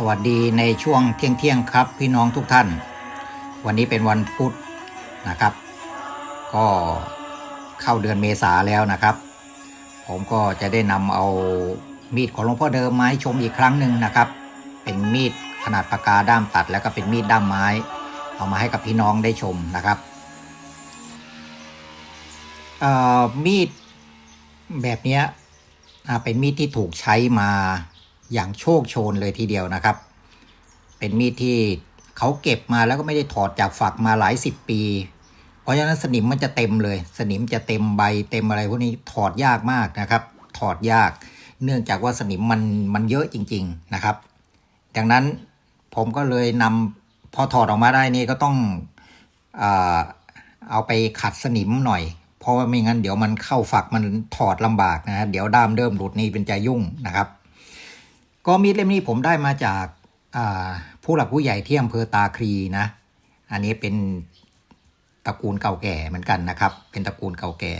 สวัสดีในช่วงเที่ยงเที่ยงครับ พี่น้องทุกท่าน วันนี้เป็นวันพุธนะครับ ก็เข้าเดือนเมษาแล้วนะครับ ผมก็จะได้นำเอามีดของหลวงพ่อเดิมมาให้ชมอีกครั้งหนึ่งนะครับ เป็นมีดขนาดปากกาด้ามตัด แล้วก็เป็นมีดด้ามไม้ เอามาให้กับพี่น้องได้ชมนะครับมีดแบบนี้เป็นมีดที่ถูกใช้มา อย่างโชคโชนเลยทีเดียวนะครับ เป็นมีดที่เขาเก็บมาแล้วก็ไม่ได้ถอดจากฝักมาหลายสิบปี เพราะฉะนั้นสนิมมันจะเต็มเลย สนิมจะเต็มใบเต็มอะไรพวกนี้ถอดยากมากนะครับ ถอดยาก เนื่องจากว่าสนิมมันมันเยอะจริง ๆนะครับ ดังนั้นผมก็เลยนำพอถอดออกมาได้นี่ก็ต้องอเอาไปขัดสนิมหน่อย เพราะว่าไม่งั้นเดี๋ยวมันเข้าฝักมันถอดลำบากนะฮะเดี๋ยวด้ามเริ่มหลุดนี่เป็นใจยุ่งนะครับ ก็มีดเล่มนี้ผมได้มาจากาผู้หลักผู้ใหญ่ที่อำเภอตาคลีนะ อันนี้เป็นตระกูลเก่าแก่เหมือนกันนะครับ เป็นตระกูลเก่าแก่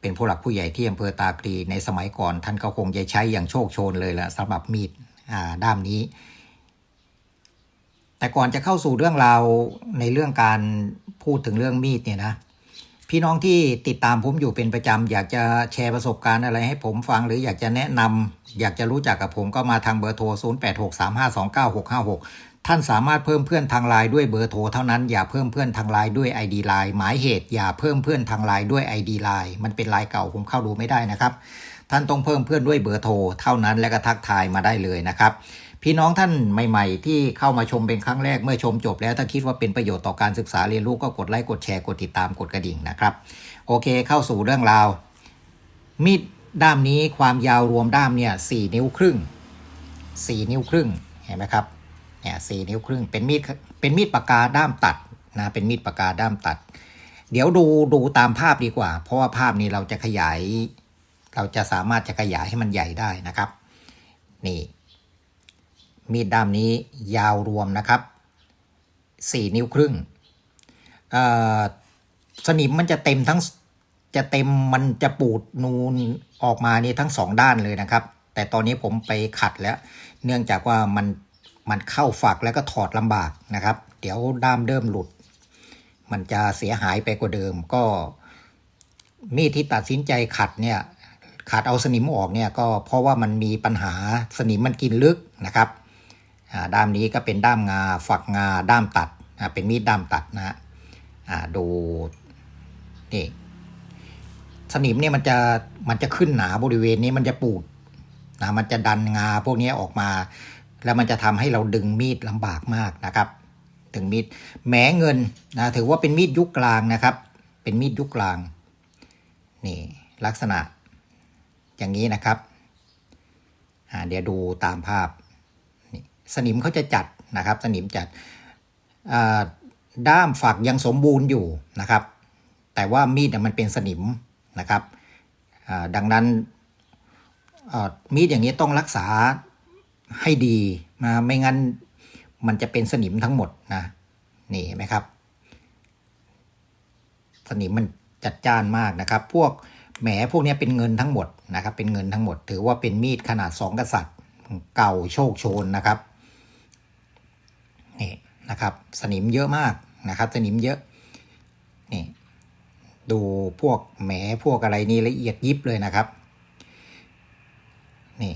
เป็นผู้หลักผู้ใหญ่ที่อำเภอตาคลีในสมัยก่อน ท่านก็คงจะใช้อย่างโชคโชนเลยแหละสำหรับมีดด้ามนี้ แต่ก่อนจะเข้าสู่เรื่องราวในเรื่องการพูดถึงเรื่องมีดเนี่ยนะ พี่น้องที่ติดตามผมอยู่เป็นประจำ อยากจะแชร์ประสบการณ์อะไรให้ผมฟัง หรืออยากจะแนะนำอยากจะรู้จักกับผมก็มาทางเบอร์โทร 0863529656 ท่านสามารถเพิ่มเพื่อนทางไลน์ด้วยเบอร์โทรเท่านั้นอย่าเพิ่มเพื่อนทางไลน์ด้วย ID ไลน์หมายเหตุอย่าเพิ่มเพื่อนทางไลน์ด้วย ID ไลน์มันเป็นไลน์เก่าผมเข้าดูไม่ได้นะครับ ท่านต้องเพิ่มเพื่อนด้วยเบอร์โทรเท่านั้นและก็ทักทายมาได้เลยนะครับ พี่น้องท่านใหม่ ๆ ที่เข้ามาชมเป็นครั้งแรกเมื่อชมจบแล้วถ้าคิดว่าเป็นประโยชน์ต่อการศึกษาเรียนรู้ก็กดไลค์กดแชร์กดติดตามกดกระดิ่งนะครับ โอเคเข้าสู่เรื่องราว มีดด้ามนี้ความยาวรวมด้ามเนี่ยสี่นิ้วครึ่งสี่นิ้วครึ่งเห็นไหมครับเนี่ยสี่นิ้วครึ่งเป็นมีดเป็นมีดปากกาด้ามตัดนะเป็นมีดปากกาด้ามตัด เดี๋ยวดูดูตามภาพดีกว่า เพราะว่าภาพนี้เราจะขยาย เราจะสามารถจะขยายให้มันใหญ่ได้นะครับ นี่ มีดด้ามนี้ยาวรวมนะครับสี่นิ้วครึ่งสนิมมันจะเต็มทั้งจะเต็มมันจะปูดนูนออกมานี่ทั้งสองด้านเลยนะครับ แต่ตอนนี้ผมไปขัดแล้ว เนื่องจากว่ามันมันเข้าฝักแล้วก็ถอดลำบากนะครับ เดี๋ยวด้ามเดิมหลุด มันจะเสียหายไปกว่าเดิมก็ มีดที่ตัดสินใจขัดเนี่ย ขัดเอาสนิมออกเนี่ยก็เพราะว่ามันมีปัญหาสนิมมันกินลึกนะครับ ด้ามนี้ก็เป็นด้ามงาฝักงาด้ามตัดเป็นมีดด้ามตัดนะฮะดูนี่สนิมเนี่ยมันจะมันจะขึ้นหนาบริเวณนี้มันจะปูดนะมันจะดันงาพวกนี้ออกมา แล้วมันจะทำให้เราดึงมีดลำบากมากนะครับถึงมีดแม้เงินนะถือว่าเป็นมีดยุคกลางนะครับ เป็นมีดยุคกลางนี่ลักษณะอย่างนี้นะครับเดี๋ยวดูตามภาพ สนิมเขาจะจัดนะครับ สนิมจัดด้ามฝักยังสมบูรณ์อยู่นะครับ แต่ว่ามีดมันเป็นสนิมนะครับดังนั้นมีดอย่างนี้ต้องรักษาให้ดีนะไม่งั้นมันจะเป็นสนิมทั้งหมดนะนี่เห็นไหมครับ สนิมมันจัดจ้านมากนะครับ พวกแหมพวกเนี้ยเป็นเงินทั้งหมด นะครับ สนิมเยอะมากนะครับ สนิมเยอะ นี่ ดูพวกแหมพวกอะไรนี่ละเอียดยิบเลยนะครับ นี่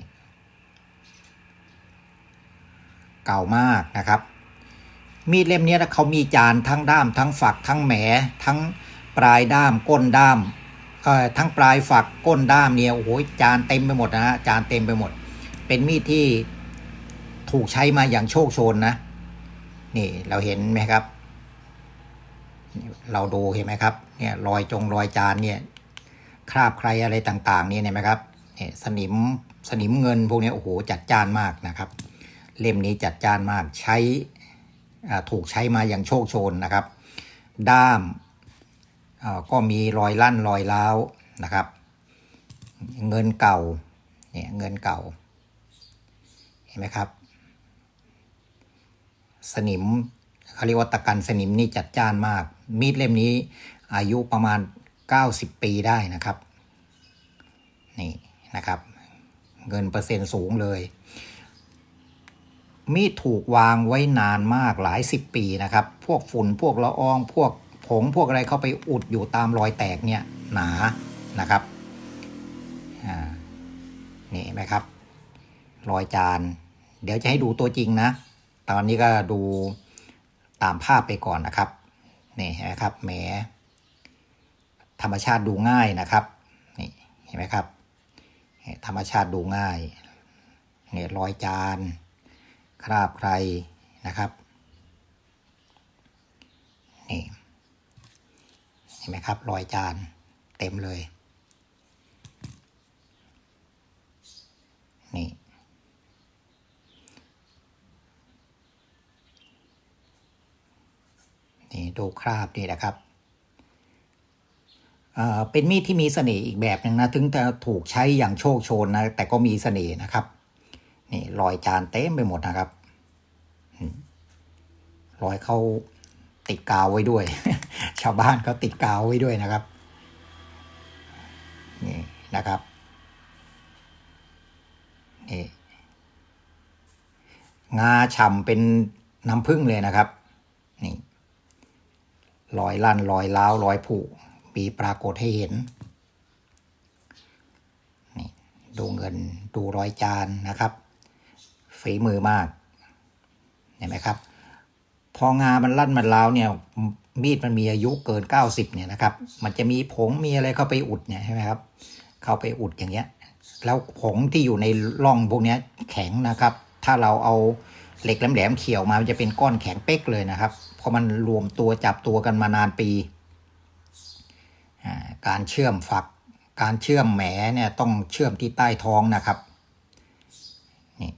เก่ามากนะครับ มีดเล่มนี้นะเขามีจานทั้งด้าม ทั้งฝัก ทั้งแหมทั้งปลายด้ามก้นด้ามเอ่อทั้งปลายฝักก้นด้ามเนี่ยโอ้โหจานเต็มไปหมดนะฮะจานเต็มไปหมด เป็นมีดที่ถูกใช้มาอย่างโชคโชนนะ นี่เราเห็นไหมครับ เราดูเห็นไหมครับ เนี่ยรอยจงรอยจานเนี่ยคราบใครอะไรต่างๆ นี่เห็นไหมครับเนี่ยสนิมสนิมเงินพวกนี้โอ้โหจัดจ้านมากนะครับ เล่มนี้จัดจ้านมากใช้ถูกใช้มาอย่างโชคโชนนะครับ ด้ามาก็มีรอยลั่นรอยร้าวนะครับ เงินเก่าเนี่ยเงินเก่า เห็นไหมครับ สนิมเขาเรียกว่าตะกันสนิมนี่จัดจ้านมาก มีดเล่มนี้อายุประมาณ 90 ปีได้นะครับ นี่นะครับ เงินเปอร์เซ็นต์สูงเลย มีดถูกวางไว้นานมากหลายสิบปีนะครับ พวกฝุ่นพวกละออง พวกผงพวกอะไรเข้าไปอุดอยู่ตามรอยแตกเนี่ยหนานะครับอ่านี่เห็นไหมครับ รอยจาน เดี๋ยวจะให้ดูตัวจริงนะ ตอนนี้ก็ดูตามภาพไปก่อนนะครับนี่เห็นไหมครับแหมธรรมชาติดูง่ายนะครับนี่เห็นไหมครับ ธรรมชาติดูง่ายเนี่ยรอยจานคราบใครนะครับนี่เห็นไหมครับรอยจานเต็มเลยนี่ นี่ดูคราบนี่นะครับเอ่อเป็นมีดที่มีเสน่ห์อีกแบบหนึ่งนะ ถึงจะถูกใช้อย่างโชคโชนนะ แต่ก็มีเสน่ห์นะครับ นี่รอยจานเต็มไปหมดนะครับ รอยเข้าติดกาวไว้ด้วย ชาวบ้านเขาติดกาวไว้ด้วยนะครับ นี่นะครับ นี่ งาฉ่ำเป็นน้ำผึ้งเลยนะครับ รอยลั่นรอยล้าวรอยผุมีปรากฏให้เห็นนี่ดูเงินดูรอยจานนะครับฝีมือมากเห็นไหมครับ พองามันลั่นมันล้าวเนี่ยมีดมันมีอายุเกิน 90เนี่ยนะครับ มันจะมีผงมีอะไรเข้าไปอุดเนี่ยใช่ไหมครับ เข้าไปอุดอย่างเงี้ย แล้วผงที่อยู่ในร่องพวกเนี้ยแข็งนะครับ ถ้าเราเอาเหล็กแหลมๆเขี่ยวมามันจะเป็นก้อนแข็งเป๊กเลยนะครับ เพราะมันรวมตัวจับตัวกันมานานปี การเชื่อมฝัก การเชื่อมแหมเนี่ยต้องเชื่อมที่ใต้ท้องนะครับ นี่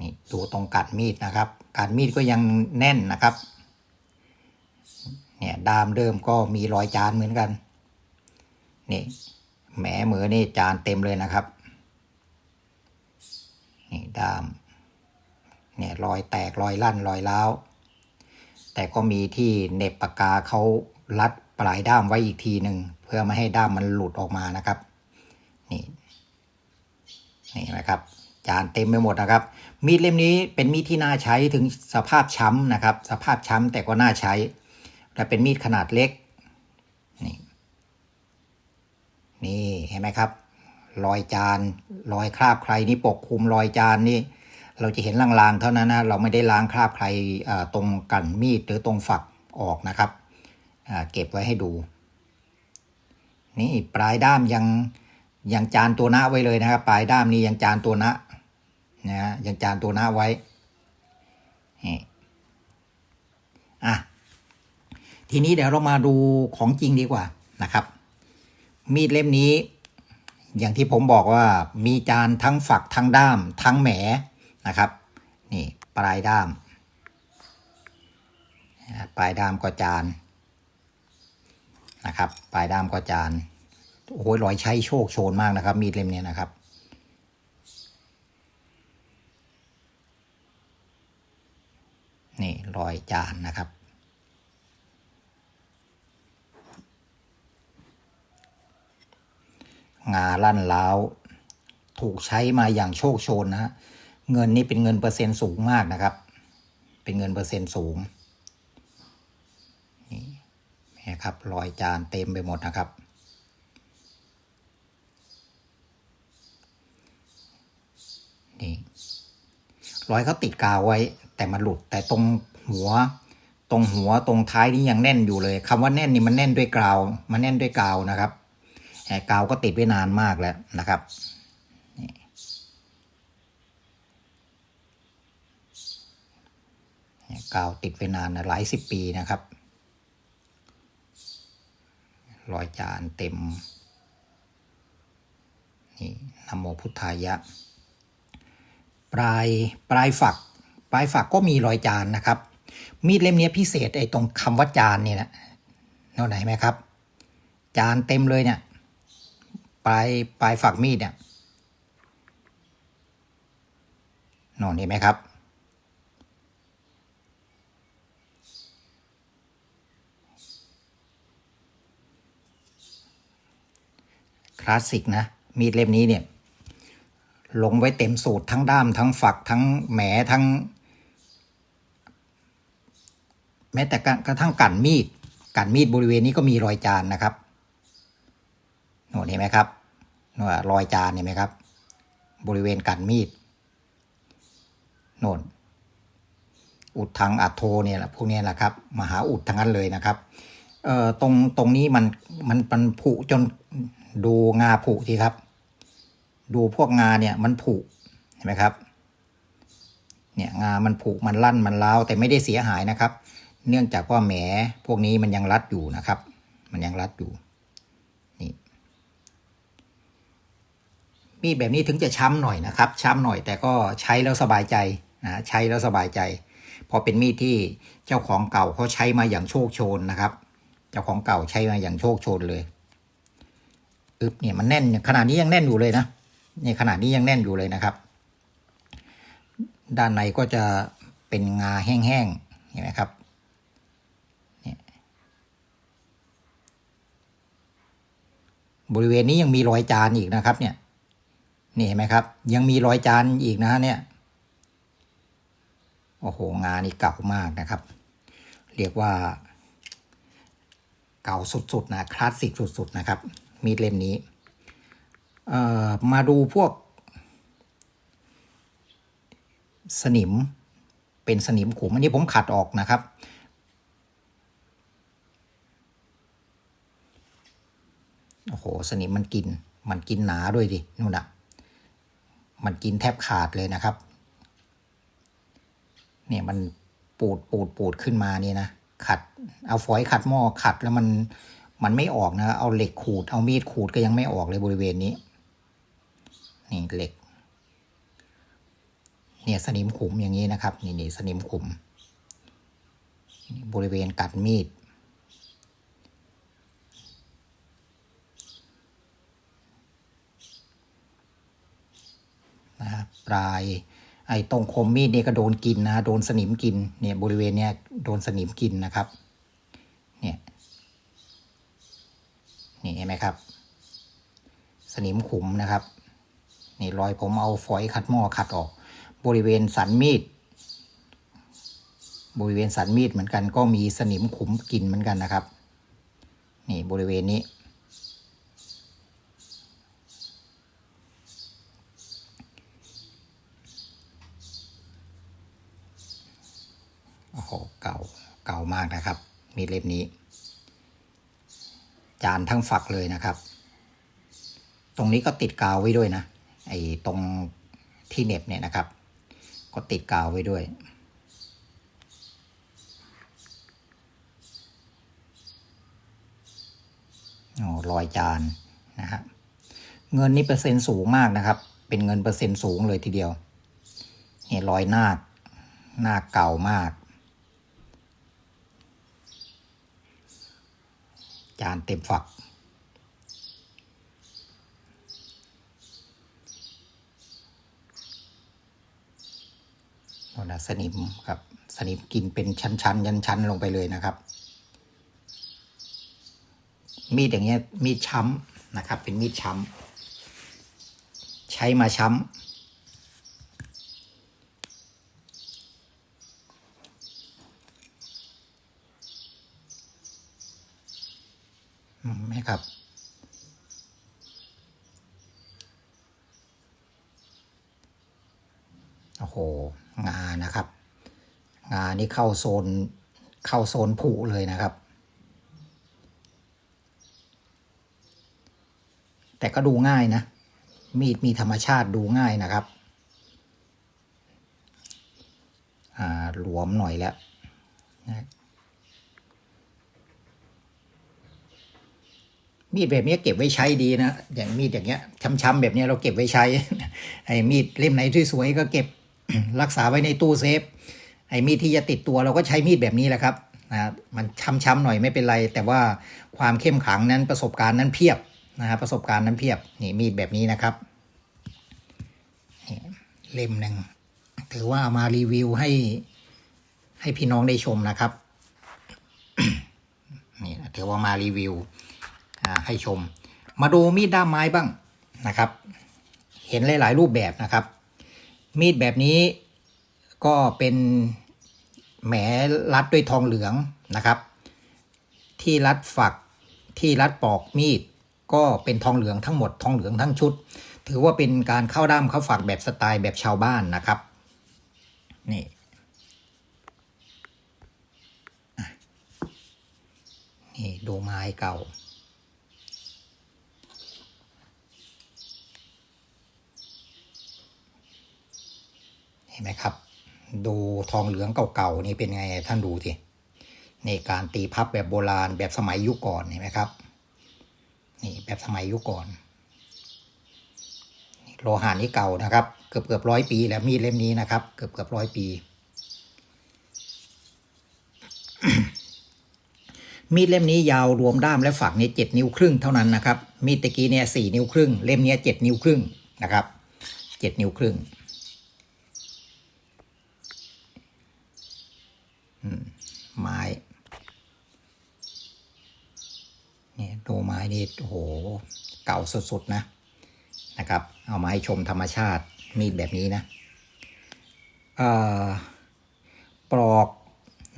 นี่ดูตรงกัดมีดนะครับ กัดมีดก็ยังแน่นนะครับ เนี่ยดามเดิมก็มีรอยจานเหมือนกัน นี่แหมเหมือนี่จานเต็มเลยนะครับ นี่ดามเนี่ยรอยแตกรอยลั่นรอยร้าว แต่ก็มีที่เน็บปากกาเขารัดปลายด้ามไว้อีกทีหนึ่งเพื่อไม่ให้ด้ามมันหลุดออกมานะครับนี่นี่นะครับจานเต็มไปหมดนะครับ มีดเล่มนี้เป็นมีดที่น่าใช้ถึงสภาพช้ำนะครับ สภาพช้ำแต่ก็น่าใช้และเป็นมีดขนาดเล็กนี่นี่เห็นไหมครับ รอยจานรอยคราบใครนี่ปกคลุมรอยจานนี่ เราจะเห็นลางๆ เท่านั้นนะเราไม่ได้ล้างคราบใครตรงกันมีดหรือตรงฝักออกนะครับเก็บไว้ให้ดู นี่ปลายด้ามยังยังจานตัวหน้าไว้เลยนะครับ ปลายด้ามนี้ยังจานตัวหน้านะฮะยังจานตัวหน้าไว้นี่อะทีนี้เดี๋ยวเรามาดูของจริงดีกว่านะครับ มีดเล่มนี้ อย่างที่ผมบอกว่ามีจานทั้งฝักทั้งด้าม ทั้งแหม นะครับ นี่ปลายด้าม ปลายด้ามก็จานนะครับ ปลายด้ามก็จานโอ้โหรอยใช้โชคโชนมากนะครับ มีดเล่มนี้นะครับนี่รอยจานนะครับ งาลั่นเล้าถูกใช้มาอย่างโชคโชนนะฮะ เงินนี่เป็นเงินเปอร์เซ็นต์สูงมากนะครับ เป็นเงินเปอร์เซ็นต์สูงนี่นะครับรอยจานเต็มไปหมดนะครับ นี่รอยเขาติดกาวไว้ แต่มันหลุดแต่ตรงหัว ตรงหัวตรงท้ายนี่ยังแน่นอยู่เลยคำว่าแน่นนี่มันแน่นด้วยกาว มันแน่นด้วยกาวนะครับแหกาวก็ติดไว้นานมากแล้วนะครับนี่เนี่ย กาวติดไว้นานนะหลายสิบปีนะครับ รอยจานเต็ม นี่นโมพุทธายะ ปลายปลายฝัก ปลายฝักก็มีรอยจานนะครับ มีดเล่มนี้พิเศษไอ้ตรงคำว่าจานเนี่ยนะนั่นไหนไหมครับ จานเต็มเลยเนี่ย ปลายปลายฝักมีดเนี่ยนอนเห็นไหมครับ ลาสสิกนะ มีดเล่มนี้เนี่ย ลงไว้เต็มสูตรทั้งด้ามทั้งฝักทั้งแหมทั้ง แม้แต่กระทั่งกันมีดกันมีดบริเวณนี้ก็มีรอยจานนะครับโน่นเห็นไหมครับน่รอยจานเห็นไหมครับ บริเวณกันมีดโน่นอุดทางอัดโทเนี่ยแหละพวกนี้แหละครับมหาอุดทั้งนั้นเลยนะครับเอ่อตรงตรงนี้มันมันมันผุจน ดูงาผุทีครับ ดูพวกงาเนี่ยมันผุเห็นไหมครับ เนี่ยงามันผุมันลั่นมันล้าวแต่ไม่ได้เสียหายนะครับ เนื่องจากว่าแหมพวกนี้มันยังรัดอยู่นะครับ มันยังรัดอยู่นี่มีดแบบนี้ถึงจะช้ำหน่อยนะครับ ช้ำหน่อยแต่ก็ใช้แล้วสบายใจนะใช้แล้วสบายใจพอเป็นมีดที่เจ้าของเก่าเขาใช้มาอย่างโชคโชนนะครับ เจ้าของเก่าใช้มาอย่างโชคโชนเลย อึบเนี่ยมันแน่นขนาดนี้ยังแน่นอยู่เลยนะนี่ขนาดนี้ยังแน่นอยู่เลยนะครับ ด้านในก็จะเป็นงาแห้งๆเห็นไหมครับเนี่ยบริเวณนี้ยังมีรอยจานอีกนะครับ เนี่ย นี่เห็นไหมครับ ยังมีรอยจานอีกนะฮะเนี่ยโอ้โหงานนี่เก่ามากนะครับ เรียกว่า เก่าสุดๆนะคลาสสิกสุดๆนะครับ มีดเล่มนี้มาดูพวก สนิมเป็นสนิมขุมอันนี้ผมขัดออกนะครับ โอ้โห สนิมมันกิน มันกินหนาด้วยดิ นู่นอะมันกินแทบขาดเลยนะครับ เนี่ยมันปูดปูดปูดขึ้นมานี่นะ ขัด เอาฝอยขัดหม้อขัดแล้วมัน มันไม่ออกนะ เอาเหล็กขูด เอามีดขูดก็ยังไม่ออกเลยบริเวณนี้ นี่เหล็ก เนี่ยสนิมขุมอย่างนี้นะครับ นี่นี่สนิมขุม บริเวณกัดมีด นะครับปลายไอ้ตรงคมมีดเนี่ยก็โดนกินนะโดนสนิมกินเนี่ยบริเวณเนี้ยโดนสนิมกินนะครับ เนี่ย นี่เห็นไหมครับ สนิมขุมนะครับ นี่รอยผมเอาฝอยขัดหม้อขัดออก บริเวณสันมีด บริเวณสันมีดเหมือนกัน ก็มีสนิมขุมกินเหมือนกันนะครับ นี่บริเวณนี้ โอ้โห เก่า เก่ามากนะครับ มีดเล่มนี้ จานทั้งฝักเลยนะครับ ตรงนี้ก็ติดกาวไว้ด้วยนะไอ้ตรงที่เหน็บเนี่ยนะครับ ก็ติดกาวไว้ด้วยอรอยจานนะครับเงินนี่เปอร์เซ็นต์สูงมากนะครับ เป็นเงินเปอร์เซ็นต์สูงเลยทีเดียวเนี่ยรอยนาคนาคเก่ามาก จานเต็มฝักนนะสนิมครับ สนิมกินเป็นชั้นๆ ยันชั้นลงไปเลยนะครับ มีดอย่างเงี้ยมีดช้ำนะครับ เป็นมีดช้ำใช้มาช้ำ ไหมครับ โอ้โห งานะครับ งานี่เข้าโซน เข้าโซนผุเลยนะครับ แต่ก็ดูง่ายนะ มีดมีธรรมชาติดูง่ายนะครับ อ่า หลวมหน่อยแล้วนะ มีดแบบนี้เก็บไว้ใช้ดีนะ อย่างมีดอย่างเงี้ยช้ำๆแบบนี้เราเก็บไว้ใช้ ไอ้มีดเล่มไหนที่สวยๆก็เก็บรักษาไว้ในตู้เซฟ ไอ้มีดที่จะติดตัวเราก็ใช้มีดแบบนี้แหละครับนะมันช้ำๆหน่อยไม่เป็นไร แต่ว่าความเข้มขังนั้นประสบการณ์นั้นเพียบนะครับประสบการณ์นั้นเพียบนี่มีดแบบนี้นะครับเล่มหนึ่งถือว่าเอามารีวิวให้ให้พี่น้องได้ชมนะครับนี่ถือว่ามารีวิว ให้ชม มาดูมีดด้ามไม้บ้างนะครับ เห็นหลาย ๆ รูปแบบนะครับ มีดแบบนี้ก็เป็นแหมรัดด้วยทองเหลืองนะครับ ที่รัดฝักที่รัดปอกมีดก็เป็นทองเหลืองทั้งหมดทองเหลืองทั้งชุด ถือว่าเป็นการเข้าด้ามเข้าฝักแบบสไตล์แบบชาวบ้านนะครับนี่นี่ดูไม้เก่า นไหมครับ ดูทองเหลืองเก่าๆนี่เป็นไงท่านดูทีนี่การตีพับแบบโบราณแบบสมัยยุคก่อนเห็นไหมครับ นี่แบบสมัยยุคก่อนโลหะนี่เก่านะครับ เกือบเกือบร้อยปีแล้วมีดเล่มนี้นะครับ เกือบเกือบร้อยปี มีดเล่มนี้ยาวรวมด้ามและฝักเนี่ยเจ็ดนิ้วครึ่งเท่านั้นนะครับ มีดตะกี้เนี่ยสี่นิ้วครึ่ง เล่มเนี้เจ็ดนิ้วครึ่งนะครับเจ็ดนิ้วครึ่ง ไม้เนี่ยดูไม้นี่โอ้โหเก่าสุดๆนะนะครับ เอามาให้ชมธรรมชาติมีดแบบนี้นะปลอก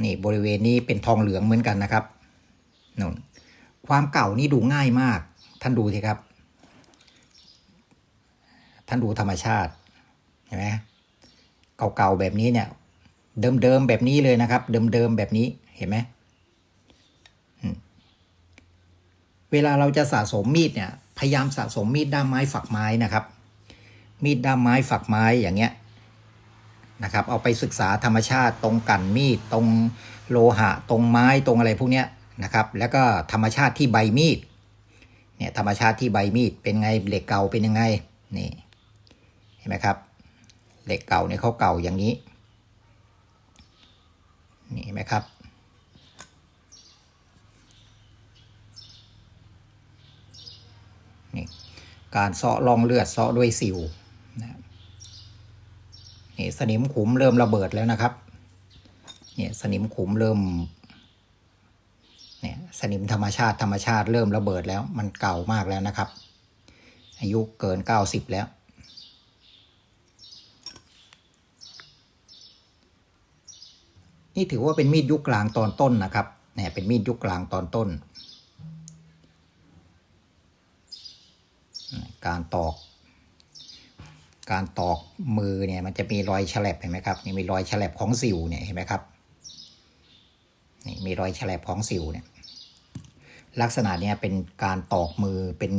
นี่บริเวณนี้เป็นทองเหลืองเหมือนกันนะครับนุ่นความเก่านี่ดูง่ายมาก ท่านดูสิครับ ท่านดูธรรมชาติเห็นไหมเก่าๆแบบนี้เนี่ย เดิมๆแบบนี้เลยนะครับ เดิมๆแบบนี้เห็นไหมเวลาเราจะสะสมมีดเนี่ย พยายามสะสมมีดด้ามไม้ฝักไม้นะครับ มีดด้ามไม้ฝักไม้อย่างเงี้ยนะครับ เอาไปศึกษาธรรมชาติตรงกันมีดตรงโลหะ ตรงไม้ตรงอะไรพวกเนี้ยนะครับ แล้วก็ธรรมชาติที่ใบมีดเนี่ยธรรมชาติที่ใบมีดเป็นไงเหล็กเก่าเป็นยังไงนี่เห็นไหมครับ เหล็กเก่าเนี่ยเขาเก่าอย่างนี้ นี่ไหมครับ นี่การเซาะรองเลือดเซาะด้วยสิวนะนี่สนิมขุมเริ่มระเบิดแล้วนะครับเนี่ยสนิมขุมเริ่มเนี่ยสนิมธรรมชาติธรรมชาติเริ่มระเบิดแล้ว มันเก่ามากแล้วนะครับ อายุเกิน 90 แล้ว นี่ถือว่าเป็นมีดยุคกลางตอนต้นนะครับเนี่ยเป็นมีดยุคกลางตอนต้น การตอก การตอกมือเนี่ยมันจะมีรอยฉลับเห็นไหมครับนี่มีรอยฉลับของสิวเนี่ยเห็นไหมครับนี่มีรอยฉลับของสิวเนี่ยลักษณะเนี้ยเป็นการตอกมือเป็น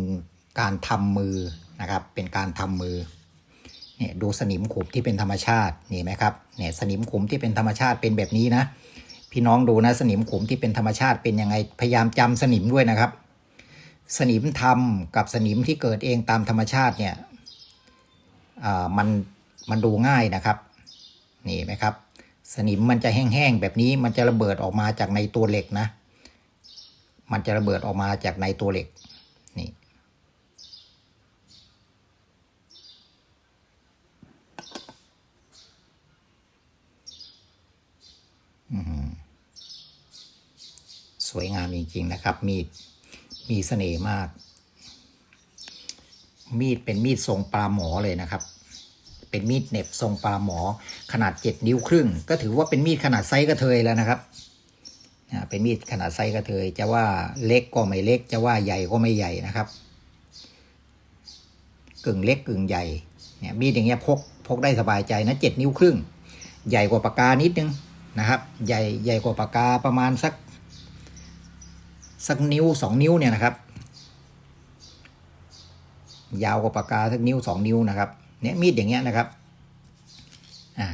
การทำมือนะครับ เป็นการทำมือ เนี่ยดูสนิมขุมที่เป็นธรรมชาตินี่ไหมครับเนี่ยสนิมขุมที่เป็นธรรมชาติเป็นแบบนี้นะ พี่น้องดูนะสนิมขุมที่เป็นธรรมชาติเป็นยังไงพยายามจำสนิมด้วยนะครับ สนิมทำกับสนิมที่เกิดเองตามธรรมชาติเนี่ยอ่ามันมันดูง่ายนะครับนี่ไหมครับ สนิมมันจะแห้งๆแบบนี้มันจะระเบิดออกมาจากในตัวเหล็กนะ มันจะระเบิดออกมาจากในตัวเหล็กนี่ สวยงามจริงๆนะครับ มีดมีเสน่ห์มาก มีดเป็นมีดทรงปลาหมอเลยนะครับ เป็นมีดเน็บทรงปลาหมอขนาดเจ็ดนิ้วครึ่ง ก็ถือว่าเป็นมีดขนาดไซส์กระเทยแล้วนะครับเป็นมีดขนาดไซส์กระเทย จะว่าเล็กก็ไม่เล็ก จะว่าใหญ่ก็ไม่ใหญ่นะครับ กึ่งเล็กกึ่งใหญ่เนี่ยมีดอย่างเงี้ยพกพกได้สบายใจนะเจ็ดนิ้วครึ่ง ใหญ่กว่าปากกานิดนึงนะครับ ใหญ่ใหญ่กว่าปากกาประมาณสัก สักนิ้วสองนิ้วเนี่ยนะครับ ยาวกว่าปากกาสักนิ้วสองนิ้วนะครับเนี่ยมีดอย่างเงี้ยนะครับอ่า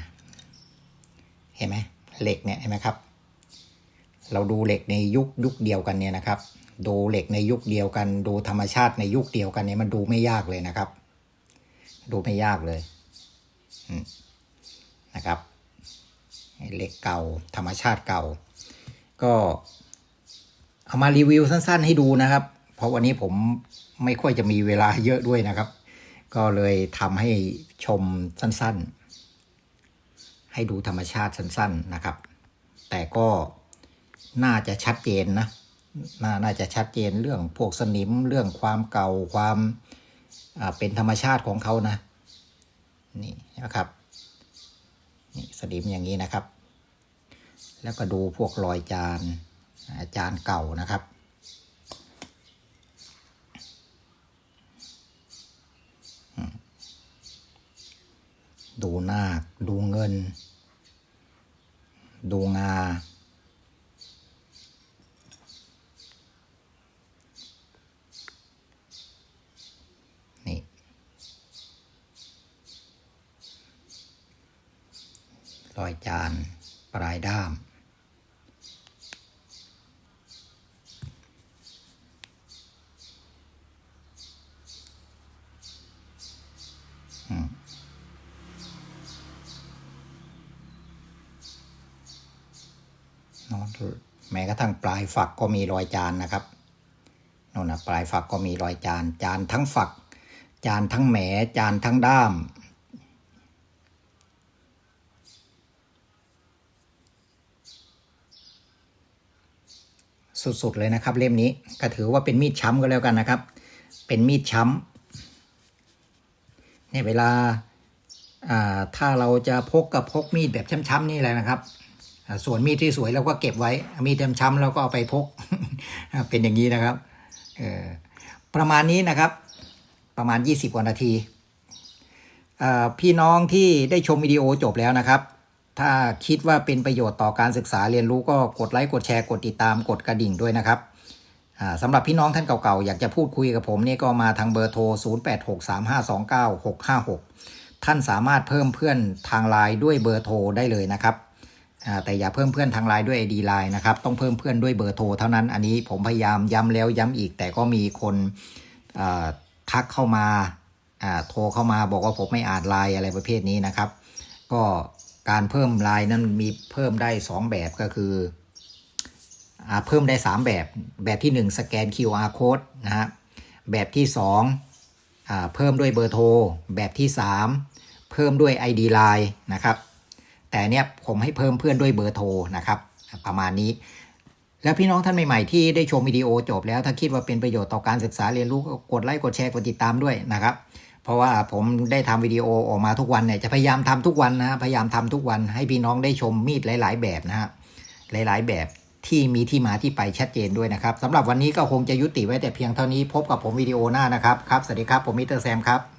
เห็นไหมเหล็กเนี่ยเห็นไหมครับ เราดูเหล็กในยุคยุคเดียวกันเนี่ยนะครับ ดูเหล็กในยุคเดียวกัน ดูธรรมชาติในยุคเดียวกันเนี่ยมันดูไม่ยากเลยนะครับ ดูไม่ยากเลยนะครับเหล็กเก่าธรรมชาติเก่า ก็ เอามารีวิวสั้น ๆ ให้ดูนะครับ เพราะวันนี้ผมไม่ค่อยจะมีเวลาเยอะด้วยนะครับ ก็เลยทำให้ชมสั้น ๆ ให้ดูธรรมชาติสั้น ๆ นะครับ แต่ก็น่าจะชัดเจนนะนาน่าจะชัดเจนเรื่องพวกสนิมเรื่องความเก่าความเป็นธรรมชาติของเขานะ นี่นะครับนี่สนิมอย่างนี้นะครับ แล้วก็ดูพวกรอยจาน อาจานเก่านะครับ ดูหน้าคดูเงิน ดูงา นี่ รอยจาน ปลายด้าม เนาะ แม้กระทั่งปลายฝักก็มีรอยจานนะครับนั่นนะปลายฝักก็มีรอยจาน จานทั้งฝัก จานทั้งแหมจานทั้งด้าม สุดๆเลยนะครับ เล่มนี้ก็ถือว่าเป็นมีดช้ำก็แล้วกันนะครับ เป็นมีดช้ำเนี่ยเวลาอ่าถ้าเราจะพกกับพกมีดแบบช้ำๆนี่แหละนะครับ ส่วนมีดที่สวยเราก็เก็บไว้ มีดช้ำเราก็เอาไปพก เป็นอย่างนี้นะครับเออประมาณนี้นะครับ ประมาณ 20กว่านาทีอ่าพี่น้องที่ได้ชมวิดีโอจบแล้วนะครับ ถ้าคิดว่าเป็นประโยชน์ต่อการศึกษาเรียนรู้ก็กดไลค์กดแชร์กดติดตามกดกระดิ่งด้วยนะครับอ่าสำหรับพี่น้องท่านเก่าๆ อยากจะพูดคุยกับผมนี่ก็มาทางเบอร์โทร 0863529656 ท่านสามารถเพิ่มเพื่อนทางไลน์ด้วยเบอร์โทรได้เลยนะครับ แต่อย่าเพิ่มเพื่อนทางไลน์ด้วย ID ไลน์นะครับ ต้องเพิ่มเพื่อนด้วยเบอร์โทรเท่านั้น อันนี้ผมพยายามย้ำแล้วย้ำอีก แต่ก็มีคนทักเข้ามาโทรเข้ามาบอกว่าผมไม่อ่านไลน์อะไรประเภทนี้นะครับ ก็การเพิ่มไลน์นั้นมีเพิ่มได้ 2 แบบก็คืออเพิ่มได้ 3 แบบ แบบที่ 1 สแกน QR code นะฮะแบบที่2อ่าเพิ่มด้วยเบอร์โทร แบบที่ 3 เพิ่มด้วย ID ไลน์นะครับ แต่เนี่ยผมให้เพิ่มเพื่อนด้วยเบอร์โทรนะครับประมาณนี้ แล้วพี่น้องท่านใหม่ๆที่ได้ชมวิดีโอจบแล้วถ้าคิดว่าเป็นประโยชน์ต่อการศึกษาเรียนรู้ก็กดไลค์กดแชร์กดติดตามด้วยนะครับ เพราะว่าผมได้ทำวิดีโอออกมาทุกวันเนี่ยจะพยายามทำทุกวันนะพยายามทำทุกวันให้พี่น้องได้ชมมีดหลาย ๆ แบบนะฮะหลาย ๆ แบบที่มีที่มาที่ไปชัดเจนด้วยนะครับสำหรับวันนี้ก็คงจะยุติไว้แต่เพียงเท่านี้พบกับผมวิดีโอหน้านะครับครับสวัสดีครับผมมิสเตอร์แซมครับ